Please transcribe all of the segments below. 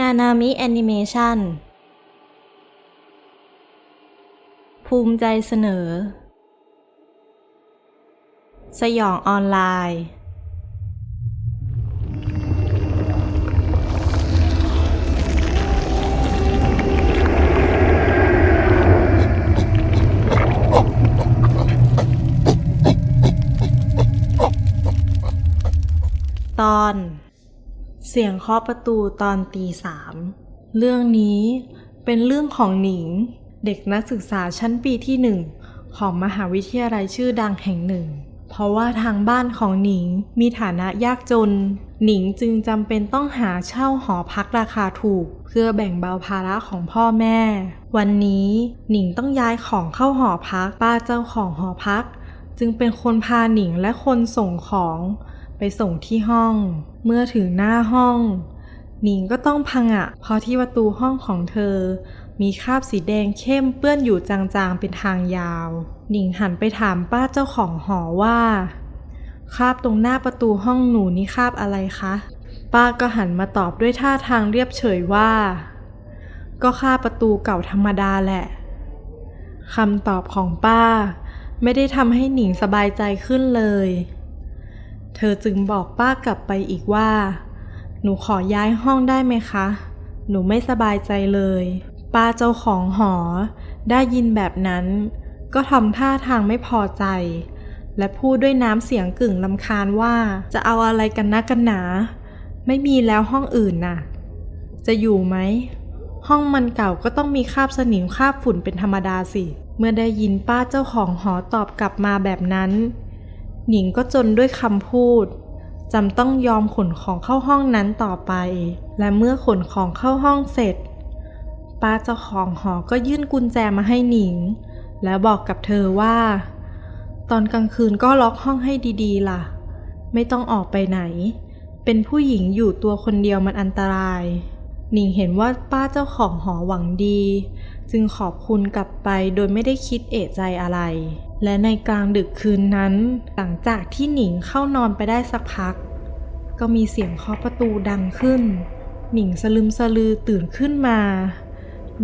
นานามิแอนิเมชันภูมิใจเสนอ สยองออนไลน์ ตอน เสียงเคาะประตูตอนตีสามเรื่องนี้เป็นเรื่องของหนิง เด็กนักศึกษาชั้นปีที่หนึ่งของมหาวิทยาลัยชื่อดังแห่งหนึ่ง เพราะว่าทางบ้านของหนิงมีฐานะยากจน หนิงจึงจำเป็นต้องหาเช่าหอพักราคาถูก เพื่อแบ่งเบาภาระของพ่อแม่ วันนี้หนิงต้องย้ายของเข้าหอพักป้าเจ้าของหอพัก จึงเป็นคนพาหนิงและคนส่งของ ไปส่งที่ห้อง เมื่อถึงหน้าห้อง หนิงก็ต้องพังอะเพราะที่ประตูห้องของเธอ มีคราบสีแดงเข้มเปื้อนอยู่จางๆเป็นทางยาว หนิงหันไปถามป้าเจ้าของหอว่าคราบตรงหน้าประตูห้องหนูนี่คราบอะไรคะ ป้าก็หันมาตอบด้วยท่าทางเรียบเฉยว่า ก็คราบประตูเก่าธรรมดาแหละคำตอบของป้า ไม่ได้ทำให้หนิงสบายใจขึ้นเลย เธอจึงบอกป้ากลับไปอีกว่า หนูขอย้ายห้องได้ไหมคะ หนูไม่สบายใจเลย ป้าเจ้าของหอ ได้ยินแบบนั้น ก็ทำท่าทางไม่พอใจ และพูดด้วยน้ำเสียงกึ่งลำคาญว่าจะเอาอะไรกันนะกันหนา ไม่มีแล้วห้องอื่นน่ะ จะอยู่ไหม ห้องมันเก่าก็ต้องมีคราบสนิมคราบฝุ่นเป็นธรรมดาสิ เมื่อได้ยินป้าเจ้าของหอตอบกลับมาแบบนั้น หนิงก็จนด้วยคำพูดจำต้องยอมขนของเข้าห้องนั้นต่อไป และเมื่อขนของเข้าห้องเสร็จ ป้าเจ้าของหอก็ยื่นกุญแจมาให้หนิง แล้วบอกกับเธอว่า ตอนกลางคืนก็ล็อกห้องให้ดีๆ ล่ะ ไม่ต้องออกไปไหน เป็นผู้หญิงอยู่ตัวคนเดียวมันอันตราย หนิงเห็นว่าป้าเจ้าของหอหวังดี จึงขอบคุณกลับไปโดยไม่ได้คิดเอะใจอะไร และในกลางดึกคืนนั้น หลังจากที่หนิงเข้านอนไปได้สักพัก ก็มีเสียงเคาะประตูดังขึ้น หนิงสลึมสลือตื่นขึ้นมา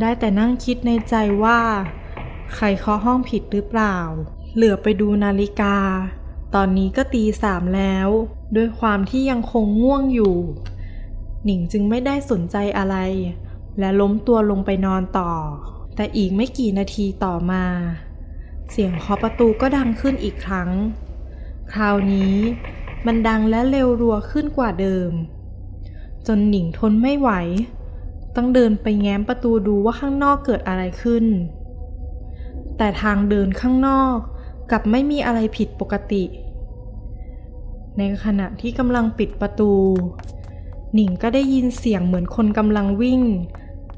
ได้แต่นั่งคิดในใจว่า ใครเคาะห้องผิดหรือเปล่า เหลือไปดูนาฬิกา ตอนนี้ก็ตีสามแล้ว ด้วยความที่ยังคงง่วงอยู่ หนิงจึงไม่ได้สนใจอะไร และล้มตัวลงไปนอนต่อ แต่อีกไม่กี่นาทีต่อมา เสียงเคาะประตูก็ดังขึ้นอีกครั้ง คราวนี้มันดังและเร็วรัวขึ้นกว่าเดิม จนหนิงทนไม่ไหว ต้องเดินไปแง้มประตูดูว่าข้างนอกเกิดอะไรขึ้น แต่ทางเดินข้างนอกกลับไม่มีอะไรผิดปกติ ในขณะที่กำลังปิดประตู หนิงก็ได้ยินเสียงเหมือนคนกำลังวิ่ง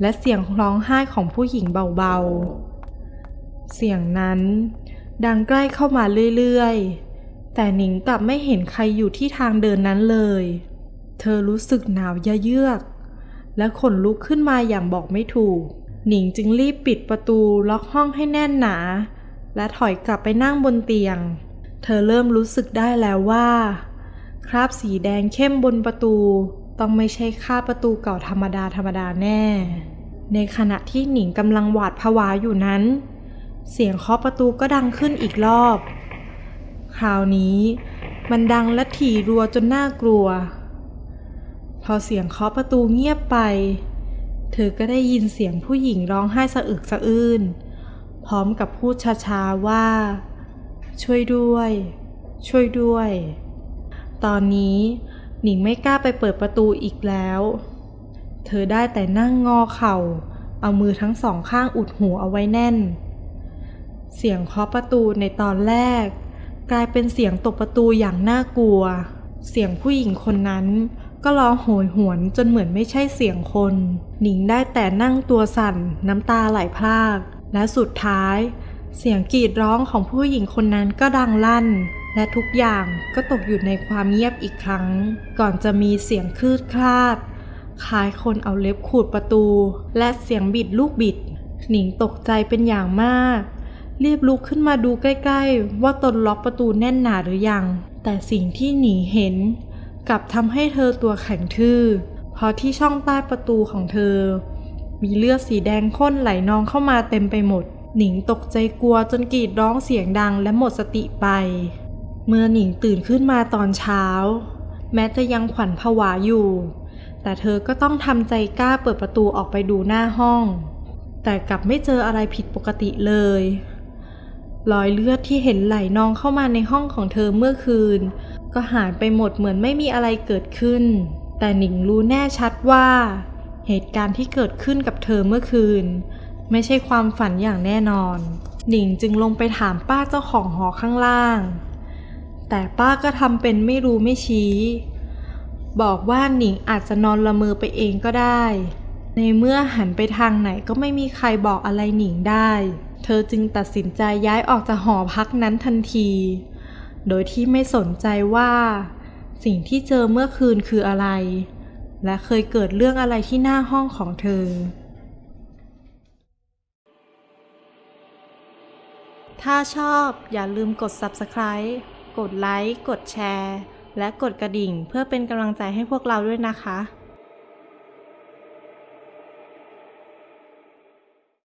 และเสียงร้องไห้ของผู้หญิงเบาๆ เสียงนั้น ดังใกล้เข้ามาเรื่อยๆ แต่หนิงกลับไม่เห็นใครอยู่ที่ทางเดินนั้นเลย เธอรู้สึกหนาวยะเยือก และขนลุกขึ้นมาอย่างบอกไม่ถูก หนิงจึงรีบปิดประตูล็อกห้องให้แน่นหนา และถอยกลับไปนั่งบนเตียง เธอเริ่มรู้สึกได้แล้วว่า คราบสีแดงเข้มบนประตูต้องไม่ใช่คราบประตูเก่าธรรมดาธรรมดาแน่ ในขณะที่หนิงกำลังหวาดผวาอยู่นั้น เสียงเคาะประตูก็ดังขึ้นอีกรอบ คราวนี้มันดังและถี่รัวจนน่ากลัว พอเสียงเคาะประตูเงียบไป เธอก็ได้ยินเสียงผู้หญิงร้องไห้สะอึกสะอื้น พร้อมกับพูดช้าๆว่า ช่วยด้วย ช่วยด้วย ตอนนี้หนิงไม่กล้าไปเปิดประตูอีกแล้ว เธอได้แต่นั่งงอเข่า เอามือทั้งสองข้างอุดหูเอาไว้แน่น เสียงเคาะประตูในตอนแรก กลายเป็นเสียงตบประตูอย่างน่ากลัว เสียงผู้หญิงคนนั้น ก็ร้องโหยหวนจนเหมือนไม่ใช่เสียงคน หนิงได้แต่นั่งตัวสั่นน้ำตาไหลพราก และสุดท้าย เสียงกรีดร้องของผู้หญิงคนนั้นก็ดังลั่น และทุกอย่างก็ตกอยู่ในความเงียบอีกครั้ง ก่อนจะมีเสียงคลืดคลาด คล้ายคนเอาเล็บขูดประตู และเสียงบิดลูกบิด หนิงตกใจเป็นอย่างมาก รีบลุกขึ้นมาดูใกล้ๆ ว่าตนล็อกประตูแน่นหนาหรือยัง แต่สิ่งที่หนิงเห็น กลับทำให้เธอตัวแข็งทื่อ เพราะที่ช่องใต้ประตูของเธอ มีเลือดสีแดงข้นไหลนองเข้ามาเต็มไปหมด หนิงตกใจกลัวจนกรีดร้องเสียงดังและหมดสติไป เมื่อหนิงตื่นขึ้นมาตอนเช้า แม้จะยังขวัญผวาอยู่ แต่เธอก็ต้องทำใจกล้าเปิดประตูออกไปดูหน้าห้อง แต่กลับไม่เจออะไรผิดปกติเลย รอยเลือดที่เห็นไหลนองเข้ามาในห้องของเธอเมื่อคืน ก็หายไปหมดเหมือนไม่มีอะไรเกิดขึ้น แต่หนิงรู้แน่ชัดว่า เหตุการณ์ที่เกิดขึ้นกับเธอเมื่อคืน ไม่ใช่ความฝันอย่างแน่นอน หนิงจึงลงไปถามป้าเจ้าของหอข้างล่าง แต่ป้าก็ทำเป็นไม่รู้ไม่ชี้ บอกว่าหนิงอาจจะนอนละเมอไปเองก็ได้ ในเมื่อหันไปทางไหนก็ไม่มีใครบอกอะไรหนิงได้ เธอจึงตัดสินใจย้ายออกจากหอพักนั้นทันที โดยที่ไม่สนใจว่า สิ่งที่เจอเมื่อคืนคืออะไร และเคยเกิดเรื่องอะไรที่หน้าห้องของเธอ ถ้าชอบอย่าลืมกด Subscribe กดไลค์ กดแชร์ และกดกระดิ่งเพื่อเป็นกำลังใจให้พวกเราด้วยนะคะ